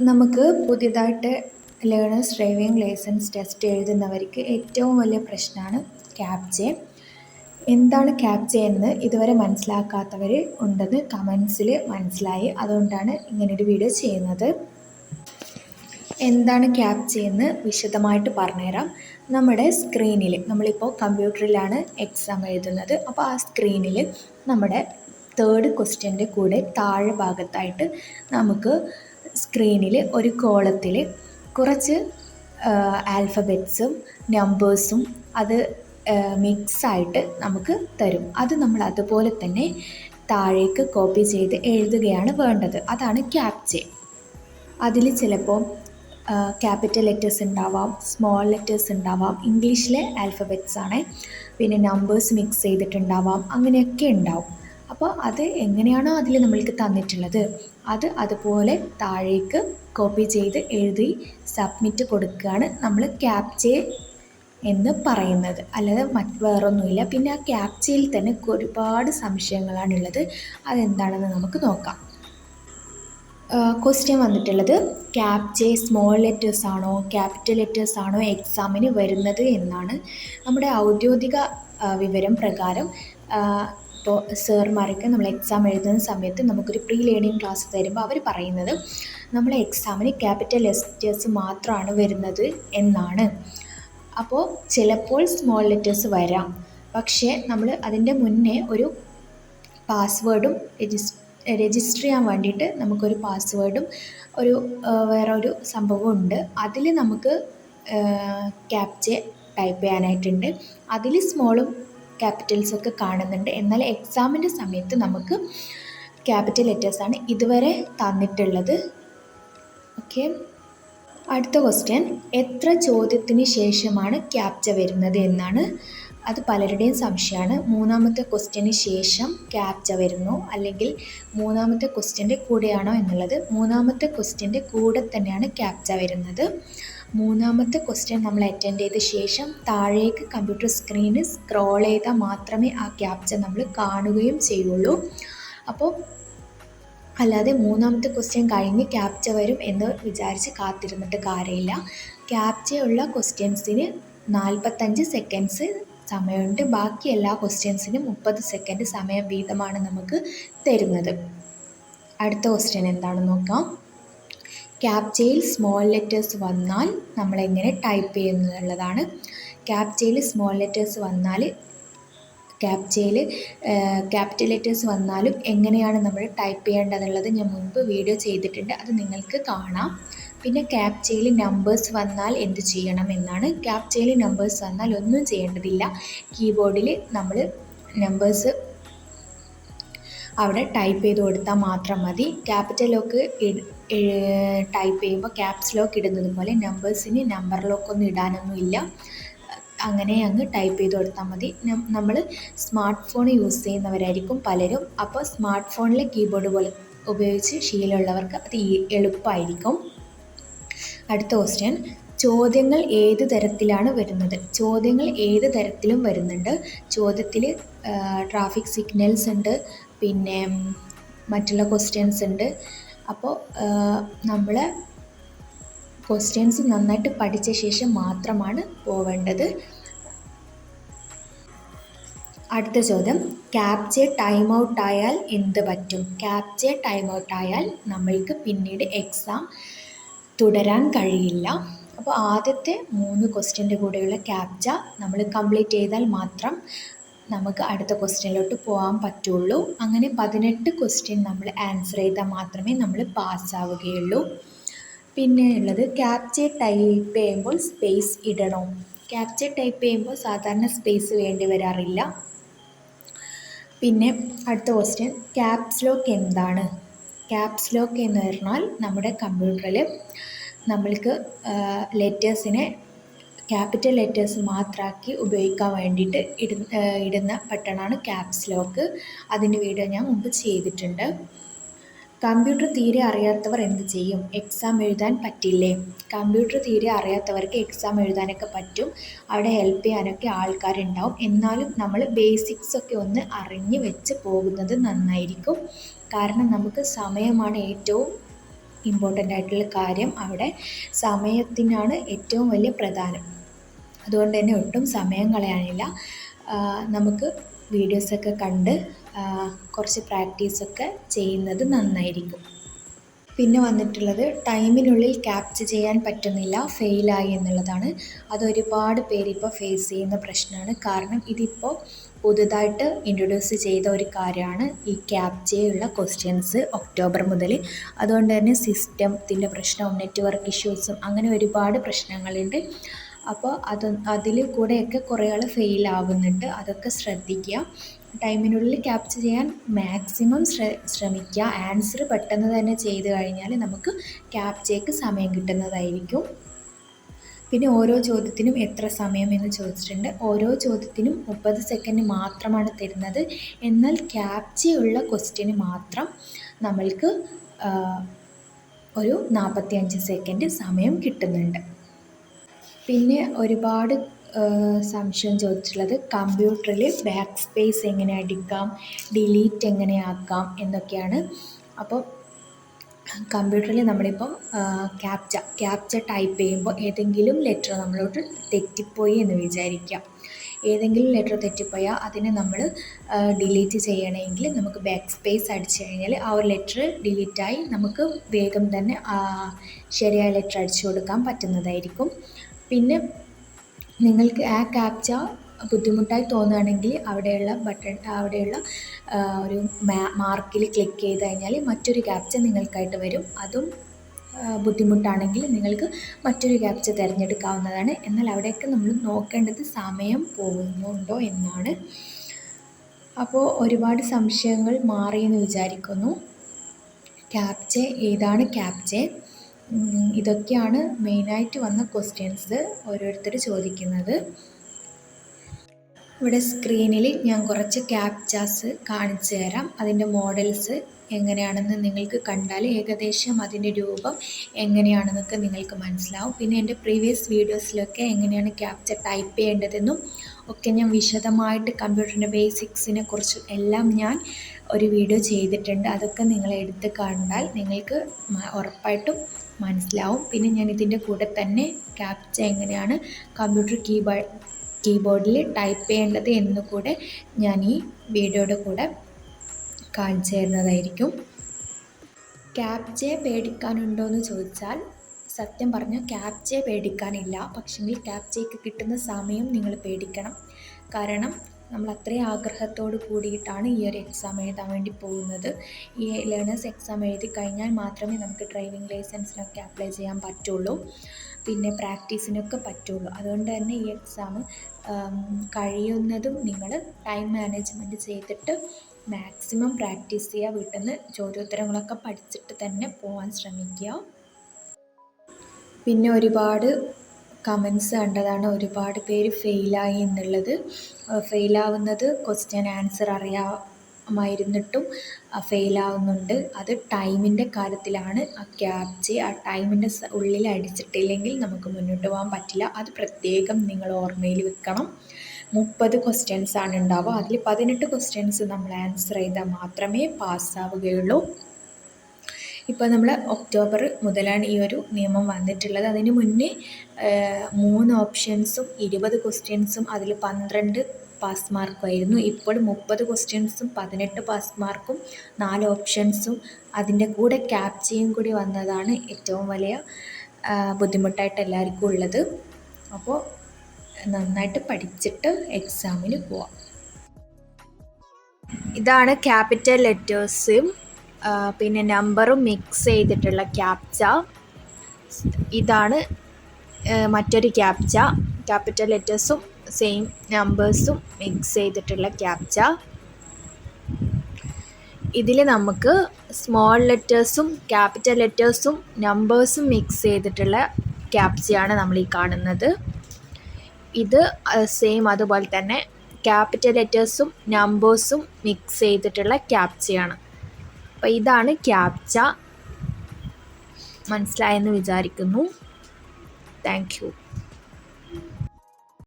നമുക്ക് പുതിയതായിട്ട് learners driving licence test എഴുതുന്നവർക്ക് ഏറ്റവും വലിയ പ്രശ്നമാണ് ക്യാപ്ചെ എന്താണ് ക്യാപ്ചെ എന്ന് ഇതുവരെ മനസ്സിലാക്കാത്തവർ ഉണ്ടെന്ന് കമൻസിൽ മനസ്സിലായി. അതുകൊണ്ടാണ് ഇങ്ങനൊരു വീഡിയോ ചെയ്യുന്നത്. എന്താണ് ക്യാപ്ചെ എന്ന് വിശദമായിട്ട് പറഞ്ഞുതരാം. നമ്മുടെ സ്ക്രീനിൽ നമ്മളിപ്പോൾ കമ്പ്യൂട്ടറിലാണ് എക്സാം എഴുതുന്നത്. അപ്പോൾ ആ സ്ക്രീനിൽ നമ്മുടെ തേർഡ് ക്വസ്റ്റ്യന്റെ കൂടെ താഴെ ഭാഗത്തായിട്ട് നമുക്ക് സ്ക്രീനിൽ ഒരു കോളത്തിൽ കുറച്ച് ആൽഫബറ്റ്സും നമ്പേഴ്സും അത് മിക്സായിട്ട് നമുക്ക് തരും. അത് നമ്മൾ അതുപോലെ തന്നെ താഴേക്ക് കോപ്പി ചെയ്ത് എഴുതുകയാണ് വേണ്ടത്. അതാണ് ക്യാപ്ചെ അതിൽ ചിലപ്പോൾ ക്യാപിറ്റൽ ലെറ്റേഴ്സ് ഉണ്ടാവാം സ്മോൾ ലെറ്റേഴ്സ് ഉണ്ടാവാം ഇംഗ്ലീഷിലെ ആൽഫബറ്റ്സ് ആണ്. പിന്നെ നമ്പേഴ്സ് മിക്സ് ചെയ്തിട്ടുണ്ടാവാം അങ്ങനെയൊക്കെ ഉണ്ടാവും. അപ്പോൾ അത് എങ്ങനെയാണോ അതിൽ നമ്മൾക്ക് തന്നിട്ടുള്ളത്. അത് അതുപോലെ താഴേക്ക് കോപ്പി ചെയ്ത് എഴുതി സബ്മിറ്റ് കൊടുക്കുകയാണ് നമ്മൾ ക്യാപ്ചെ എന്ന് പറയുന്നത്. അല്ലാതെ മറ്റ് വേറൊന്നുമില്ല. പിന്നെ ആ ക്യാപ്ചയിൽ തന്നെ ഒരുപാട് സംശയങ്ങളാണുള്ളത് അതെന്താണെന്ന് നമുക്ക് നോക്കാം. ക്വസ്റ്റ്യൻ വന്നിട്ടുള്ളത് ക്യാപ്ചെ സ്മോൾ ലെറ്റേഴ്സ് ആണോ ക്യാപിറ്റൽ ലെറ്റേഴ്സ് ആണോ എക്സാമിന് വരുന്നത് എന്നാണ്. നമ്മുടെ ഔദ്യോഗിക വിവരം പ്രകാരം ഇപ്പോൾ സാർമാരൊക്കെ നമ്മൾ എക്സാം എഴുതുന്ന സമയത്ത് നമുക്കൊരു പ്രീ ലേണിംഗ് ക്ലാസ് തരുമ്പോൾ അവർ പറയുന്നത് നമ്മൾ എക്സാമിന് ക്യാപിറ്റൽ ലെറ്റേഴ്സ് മാത്രമാണ് വരുന്നത് എന്നാണ്. അപ്പോൾ ചിലപ്പോൾ സ്മോൾ ലെറ്റേഴ്സ് വരാം. പക്ഷേ നമ്മൾ അതിന്റെ മുന്നേ ഒരു പാസ്വേഡും രജിസ്റ്റർ ചെയ്യാൻ വേണ്ടിയിട്ട് നമുക്കൊരു പാസ്വേഡും ഒരു വേറെ ഒരു സംഭവം ഉണ്ട്. അതിൽ നമുക്ക് ക്യാപ്ചെ ടൈപ്പ് ചെയ്യാനായിട്ടുണ്ട്. അതിൽ സ്മോളും ക്യാപിറ്റൽസൊക്കെ കാണുന്നുണ്ട്. എന്നാൽ എക്സാമിന്റെ സമയത്ത് നമുക്ക് ക്യാപിറ്റൽ ലെറ്റേഴ്സാണ് ഇതുവരെ തന്നിട്ടുള്ളത്. ഓക്കെ അടുത്ത ക്വസ്റ്റ്യൻ എത്ര ചോദ്യത്തിന് ശേഷമാണ് ക്യാപ്ച വരുന്നത് എന്നാണ്. അത് പലരുടെയും സംശയമാണ്. മൂന്നാമത്തെ ക്വസ്റ്റ്യന് ശേഷം ക്യാപ്ച വരുന്നു അല്ലെങ്കിൽ മൂന്നാമത്തെ ക്വസ്റ്റ്യന്റെ കൂടെയാണോ എന്നുള്ളത്. മൂന്നാമത്തെ ക്വസ്റ്റ്യന്റെ കൂടെ തന്നെയാണ് ക്യാപ്ച വരുന്നത്. മൂന്നാമത്തെ ക്വസ്റ്റ്യൻ നമ്മൾ അറ്റൻഡ് ചെയ്ത ശേഷം താഴേക്ക് കമ്പ്യൂട്ടർ സ്ക്രീനിൽ സ്ക്രോൾ ചെയ്താൽ മാത്രമേ ആ ക്യാപ്ച നമ്മൾ കാണുകയും ചെയ്യുള്ളൂ. അപ്പോൾ അല്ലാതെ മൂന്നാമത്തെ ക്വസ്റ്റ്യൻ കഴിഞ്ഞ് ക്യാപ്ച വരും എന്ന് വിചാരിച്ച് കാത്തിരുന്നിട്ട് കാര്യമില്ല. ക്യാപ്ചയുള്ള ക്വസ്റ്റ്യൻസിന് നാൽപ്പത്തഞ്ച് സെക്കൻഡ്സ് സമയമുണ്ട്. ബാക്കി എല്ലാ ക്വസ്റ്റ്യൻസിനും മുപ്പത് സെക്കൻഡ് സമയം വീതമാണ് നമുക്ക് തരുന്നത്. അടുത്ത ക്വസ്റ്റ്യൻ എന്താണെന്ന് നോക്കാം. ക്യാപ്ചയിൽ സ്മോൾ ലെറ്റേഴ്സ് വന്നാൽ നമ്മൾ എങ്ങനെ ടൈപ്പ് ചെയ്യുന്നുള്ളതാണ്. ക്യാപ്ചയിൽ സ്മോൾ ലെറ്റേഴ്സ് വന്നാൽ ക്യാപ്ചയിൽ ക്യാപിറ്റൽ ലെറ്റേഴ്സ് വന്നാലും എങ്ങനെയാണ് നമ്മൾ ടൈപ്പ് ചെയ്യേണ്ടതെന്നുള്ളത് ഞാൻ മുൻപ് വീഡിയോ ചെയ്തിട്ടുണ്ട്. അത് നിങ്ങൾക്ക് കാണാം. പിന്നെ ക്യാപ്ചയിൽ നമ്പേഴ്സ് വന്നാൽ എന്ത് ചെയ്യണം എന്നാണ്. ക്യാപ്ചയിൽ നമ്പേഴ്സ് വന്നാൽ ഒന്നും ചെയ്യേണ്ടതില്ല. കീബോർഡിൽ നമ്മൾ നമ്പേഴ്സ് അവിടെ ടൈപ്പ് ചെയ്ത് കൊടുത്താൽ മാത്രം മതി. ക്യാപിറ്റൽ ലോക്ക് ടൈപ്പ് ചെയ്യുമ്പോൾ ക്യാപ്സ് ലോക്ക് ഇടുന്നത് പോലെ നമ്പേഴ്സിന് നമ്പർ ലോക്കൊന്നും ഇടാനൊന്നുമില്ല അങ്ങനെ അങ്ങ് ടൈപ്പ് ചെയ്ത് കൊടുത്താൽ മതി. നമ്മൾ സ്മാർട്ട് ഫോൺ യൂസ് ചെയ്യുന്നവരായിരിക്കും പലരും. അപ്പോൾ സ്മാർട്ട് ഫോണിലെ കീബോർഡ് പോലെ ഉപയോഗിച്ച് ശീലമുള്ളവർക്ക് അത് എളുപ്പമായിരിക്കും. അടുത്ത ക്വസ്റ്റ്യൻ ചോദ്യങ്ങൾ ഏത് തരത്തിലാണ് വരുന്നത്? ചോദ്യങ്ങൾ ഏത് തരത്തിലും വരുന്നുണ്ട്? ചോദ്യത്തിൽ ട്രാഫിക് സിഗ്നൽസ് ഉണ്ട്. പിന്നെ മറ്റുള്ള ക്വസ്റ്റ്യൻസ് ഉണ്ട്. അപ്പോൾ നമ്മൾ ക്വസ്റ്റ്യൻസ് നന്നായിട്ട് പഠിച്ച ശേഷം മാത്രമാണ് പോവേണ്ടത്. അടുത്ത ചോദ്യം. ക്യാപ്ചെ ടൈം ഔട്ട് ആയാൽ എന്ത് പറ്റും? ക്യാപ്ചെ ടൈം ഔട്ട് ആയാൽ നമ്മൾക്ക് പിന്നീട് എക്സാം തുടരാൻ കഴിയില്ല. അപ്പോൾ ആദ്യത്തെ മൂന്ന് ക്വസ്റ്റ്യന്റെ കൂടെയുള്ള ക്യാപ്ച നമ്മൾ കംപ്ലീറ്റ് ചെയ്താൽ മാത്രം നമുക്ക് അടുത്ത ക്വസ്റ്റ്യനിലോട്ട് പോകാൻ പറ്റുള്ളൂ. അങ്ങനെ പതിനെട്ട് ക്വസ്റ്റ്യൻ നമ്മൾ ആൻസർ ചെയ്താൽ മാത്രമേ നമ്മൾ പാസ്സാവുകയുള്ളൂ പിന്നെ ഉള്ളത് ക്യാപ്ച ടൈപ്പ് ചെയ്യുമ്പോൾ സ്പേസ് ഇടണോ? ക്യാപ്ചർ ടൈപ്പ് ചെയ്യുമ്പോൾ സാധാരണ സ്പേസ് വേണ്ടി വരാറില്ല. പിന്നെ അടുത്ത ക്വസ്റ്റ്യൻ ക്യാപ്സ് ലോക്ക് എന്താണ്? ക്യാപ്സ് ലോക്ക് എന്ന് പറഞ്ഞാൽ നമ്മുടെ കമ്പ്യൂട്ടറിൽ നമ്മൾക്ക് ലെറ്റേഴ്സിനെ ക്യാപിറ്റൽ ലെറ്റേഴ്സ് മാത്രമാക്കി ഉപയോഗിക്കാൻ വേണ്ടിയിട്ട് ഇടുന്ന ഇടുന്ന ബട്ടണാണ് ക്യാപ്സ് ലോക്ക്. അതിന്റെ വീഡിയോ ഞാൻ മുമ്പ് ചെയ്തിട്ടുണ്ട്. കമ്പ്യൂട്ടർ തീരെ അറിയാത്തവർ എന്ത് ചെയ്യും? എക്സാം എഴുതാൻ പറ്റില്ലേ? കമ്പ്യൂട്ടർ തീരെ അറിയാത്തവർക്ക് എക്സാം എഴുതാനൊക്കെ പറ്റും. അവിടെ ഹെൽപ്പ് ചെയ്യാനൊക്കെ ആൾക്കാരുണ്ടാവും. എന്നാലും നമ്മൾ ബേസിക്സ് ഒക്കെ ഒന്ന് അറിഞ്ഞ് വെച്ച് പോകുന്നത് നന്നായിരിക്കും. കാരണം നമുക്ക് സമയമാണ് ഏറ്റവും ഇമ്പോർട്ടന്റ് ആയിട്ടുള്ള കാര്യം. അവിടെ സമയത്തിനാണ് ഏറ്റവും വലിയ പ്രധാനം. അതുകൊണ്ട് തന്നെ ഒട്ടും സമയം കളയാനില്ല. നമുക്ക് വീഡിയോസൊക്കെ കണ്ട് കുറച്ച് പ്രാക്ടീസൊക്കെ ചെയ്യുന്നത് നന്നായിരിക്കും. പിന്നെ വന്നിട്ടുള്ളത് ടൈമിനുള്ളിൽ ക്യാപ്ചർ ചെയ്യാൻ പറ്റുന്നില്ല ഫെയിലായി എന്നുള്ളതാണ്. അതൊരുപാട് പേര് ഇപ്പോൾ ഫേസ് ചെയ്യുന്ന പ്രശ്നമാണ്. കാരണം ഇതിപ്പോൾ പുതുതായിട്ട് ഇൻട്രൊഡ്യൂസ് ചെയ്ത ഒരു കാര്യമാണ് ഈ ക്യാപ്ചയുള്ള ക്വസ്റ്റ്യൻസ് ഒക്ടോബർ മുതൽ. അതുകൊണ്ട് തന്നെ സിസ്റ്റത്തിന്റെ പ്രശ്നവും നെറ്റ്വർക്ക് ഇഷ്യൂസും അങ്ങനെ ഒരുപാട് പ്രശ്നങ്ങളുണ്ട്. അപ്പോൾ അത് അതിൽ കൂടെയൊക്കെ കുറേ ആൾ ഫെയിൽ ആവുന്നുണ്ട്. അതൊക്കെ ശ്രദ്ധിക്കുക. ടൈമിനുള്ളിൽ ക്യാപ്ചർ ചെയ്യാൻ മാക്സിമം ശ്രമിക്കുക. ആൻസർ പെട്ടെന്ന് തന്നെ ചെയ്ത് കഴിഞ്ഞാൽ നമുക്ക് ക്യാപ്ചയ്ക്ക് സമയം കിട്ടുന്നതായിരിക്കും. പിന്നെ ഓരോ ചോദ്യത്തിനും എത്ര സമയം എന്ന് ചോദിച്ചിട്ടുണ്ട്. ഓരോ ചോദ്യത്തിനും മുപ്പത് സെക്കൻഡ് മാത്രമാണ് തരുന്നത്. എന്നാൽ ക്യാപ്ചയുള്ള ക്വസ്റ്റ്യന് മാത്രം നമ്മൾക്ക് ഒരു നാൽപ്പത്തിയഞ്ച് സെക്കൻഡ് സമയം കിട്ടുന്നുണ്ട്. പിന്നെ ഒരുപാട് സംശയം ചോദിച്ചുള്ളത് കമ്പ്യൂട്ടറിൽ ബാക്ക് സ്പേസ് എങ്ങനെ അടിക്കാം ഡിലീറ്റ് എങ്ങനെ ആക്കാം എന്നൊക്കെയാണ്. അപ്പോൾ കമ്പ്യൂട്ടറിൽ നമ്മളിപ്പം ക്യാപ്ച ക്യാപ്ച ടൈപ്പ് ചെയ്യുമ്പോൾ ഏതെങ്കിലും ലെറ്റർ നമ്മളോട് തെറ്റിപ്പോയി എന്ന് വിചാരിക്കാം. ഏതെങ്കിലും ലെറ്റർ തെറ്റിപ്പോയാൽ അതിനെ നമ്മൾ ഡിലീറ്റ് ചെയ്യണമെങ്കിൽ നമുക്ക് ബാക്ക് സ്പേസ് അടിച്ചു കഴിഞ്ഞാൽ ആ ഒരു ലെറ്റർ ഡിലീറ്റായി നമുക്ക് വേഗം തന്നെ ശരിയായ ലെറ്റർ അടിച്ചു കൊടുക്കാൻ പറ്റുന്നതായിരിക്കും. പിന്നെ നിങ്ങൾക്ക് ആ ക്യാപ്ച ബുദ്ധിമുട്ടായി തോന്നുകയാണെങ്കിൽ അവിടെയുള്ള ബട്ടൺ അവിടെയുള്ള ഒരു മാർക്കിൽ ക്ലിക്ക് ചെയ്ത് കഴിഞ്ഞാൽ മറ്റൊരു ക്യാപ്ച നിങ്ങൾക്കായിട്ട് വരും. അതും ബുദ്ധിമുട്ടാണെങ്കിൽ നിങ്ങൾക്ക് മറ്റൊരു ക്യാപ്ച തിരഞ്ഞെടുക്കാവുന്നതാണ്. എന്നാൽ അവിടെയൊക്കെ നമ്മൾ നോക്കേണ്ടത് സമയം പോകുന്നുണ്ടോ എന്നാണ്. അപ്പോൾ ഒരുപാട് സംശയങ്ങൾ മാറിയെന്ന് വിചാരിക്കുന്നു. ക്യാപ്ച ഏതാണ് ക്യാപ്ച ഇതൊക്കെയാണ് മെയിനായിട്ട് വന്ന ക്വസ്റ്റ്യൻസ് ഓരോരുത്തർ ചോദിക്കുന്നത്. ഇവിടെ സ്ക്രീനിൽ ഞാൻ കുറച്ച് ക്യാപ്ചാസ് കാണിച്ചു തരാം. അതിന്റെ മോഡൽസ് എങ്ങനെയാണെന്ന് നിങ്ങൾക്ക് കണ്ടാൽ ഏകദേശം അതിന്റെ രൂപം എങ്ങനെയാണെന്നൊക്കെ നിങ്ങൾക്ക് മനസ്സിലാവും. പിന്നെ എന്റെ പ്രീവിയസ് വീഡിയോസിലൊക്കെ എങ്ങനെയാണ് ക്യാപ്ചർ ടൈപ്പ് ചെയ്യേണ്ടതെന്നും ഒക്കെ ഞാൻ വിശദമായിട്ട് കമ്പ്യൂട്ടറിന്റെ ബേസിക്സിനെ കുറിച്ചും എല്ലാം ഞാൻ ഒരു വീഡിയോ ചെയ്തിട്ടുണ്ട്. അതൊക്കെ നിങ്ങൾ എടുത്ത് കണ്ടാൽ നിങ്ങൾക്ക് ഉറപ്പായിട്ടും മനസ്സിലാവും. പിന്നെ ഞാൻ ഇതിന്റെ കൂടെ തന്നെ ക്യാപ്ച എങ്ങനെയാണ് കമ്പ്യൂട്ടർ കീബോർഡ് കീബോർഡിൽ ടൈപ്പ് ചെയ്യേണ്ടത് എന്ന് കൂടെ ഞാൻ ഈ വീഡിയോയുടെ കൂടെ കാണിച്ചു തരുന്നതായിരിക്കും. ക്യാപ്ചയെ പേടിക്കാനുണ്ടോ എന്ന് ചോദിച്ചാൽ സത്യം പറഞ്ഞാൽ ക്യാപ്ചയെ പേടിക്കാനില്ല. പക്ഷെങ്കിൽ ക്യാപ്ചയ്ക്ക് കിട്ടുന്ന സമയം നിങ്ങൾ പേടിക്കണം. കാരണം നമ്മൾ അത്രയും ആഗ്രഹത്തോട് കൂടിയിട്ടാണ് ഈ ഒരു എക്സാം എഴുതാൻ വേണ്ടി പോകുന്നത്. ഈ ലേണേഴ്സ് എക്സാം എഴുതി കഴിഞ്ഞാൽ മാത്രമേ നമുക്ക് ഡ്രൈവിംഗ് ലൈസൻസിനൊക്കെ അപ്ലൈ ചെയ്യാൻ പറ്റുള്ളൂ. പിന്നെ പ്രാക്ടീസിനൊക്കെ പറ്റുള്ളൂ. അതുകൊണ്ട് തന്നെ ഈ എക്സാം കഴിയുന്നതും നിങ്ങൾ ടൈം മാനേജ്മെന്റ് ചെയ്തിട്ട് മാക്സിമം പ്രാക്ടീസ് ചെയ്യുക വീട്ടിൽ നിന്ന് ചോദ്യോത്തരങ്ങളൊക്കെ പഠിച്ചിട്ട് തന്നെ പോകാൻ ശ്രമിക്കുക. പിന്നെ ഒരുപാട് കമൻസ് കണ്ടതാണ് ഒരുപാട് പേര് ഫെയിലായി എന്നുള്ളത്. ഫെയിലാവുന്നത് ക്വസ്റ്റ്യൻ ആൻസർ അറിയാമായിരുന്നിട്ടും ഫെയിലാവുന്നുണ്ട് അത് ടൈമിന്റെ കാര്യത്തിലാണ്. ആ ക്യാപ്ചി ആ ടൈമിന്റെ ഉള്ളിൽ അടിച്ചിട്ടില്ലെങ്കിൽ നമുക്ക് മുന്നോട്ട് പോകാൻ പറ്റില്ല. അത് പ്രത്യേകം നിങ്ങൾ ഓർമ്മയിൽ വെക്കണം. മുപ്പത് ക്വസ്റ്റ്യൻസ് ആണ് ഉണ്ടാവുക. അതിൽ പതിനെട്ട് ക്വസ്റ്റ്യൻസ് നമ്മൾ ആൻസർ ചെയ്താൽ മാത്രമേ പാസ്സാവുകയുള്ളൂ ഇപ്പോൾ നമ്മൾ ഒക്ടോബർ മുതലാണ് ഈ ഒരു നിയമം വന്നിട്ടുള്ളത്. അതിന് മുന്നേ മൂന്ന് ഓപ്ഷൻസും ഇരുപത് ക്വസ്റ്റ്യൻസും അതിൽ പന്ത്രണ്ട് പാസ് മാർക്കുമായിരുന്നു. ഇപ്പോൾ മുപ്പത് ക്വസ്റ്റ്യൻസും പതിനെട്ട് പാസ് മാർക്കും നാല് ഓപ്ഷൻസും അതിന്റെ കൂടെ ക്യാപ്ചയും കൂടി വന്നതാണ് ഏറ്റവും വലിയ ബുദ്ധിമുട്ടായിട്ട് എല്ലാവർക്കും ഉള്ളത്. അപ്പോൾ നന്നായിട്ട് പഠിച്ചിട്ട് എക്സാമിന് പോവാം. ഇതാണ് ക്യാപിറ്റൽ ലെറ്റേഴ്സും. പിന്നെ നമ്പറും മിക്സ് ചെയ്തിട്ടുള്ള ക്യാപ്ച ഇതാണ് മറ്റൊരു ക്യാപ്ച ക്യാപിറ്റൽ ലെറ്റേഴ്സും സെയിം നമ്പേഴ്സും മിക്സ് ചെയ്തിട്ടുള്ള ക്യാപ്ച ഇതിൽ നമുക്ക് സ്മോൾ ലെറ്റേഴ്സും ക്യാപിറ്റൽ ലെറ്റേഴ്സും നമ്പേഴ്സും മിക്സ് ചെയ്തിട്ടുള്ള ക്യാപ്ചയാണ് നമ്മൾ ഈ കാണുന്നത്. ഇത് സെയിം അതുപോലെ തന്നെ ക്യാപിറ്റൽ ലെറ്റേഴ്സും നമ്പേഴ്സും മിക്സ് ചെയ്തിട്ടുള്ള ക്യാപ്ചയാണ് അപ്പോൾ ഇതാണ് ക്യാപ്ച. മനസ്സിലായെന്ന് വിചാരിക്കുന്നു. Thank you.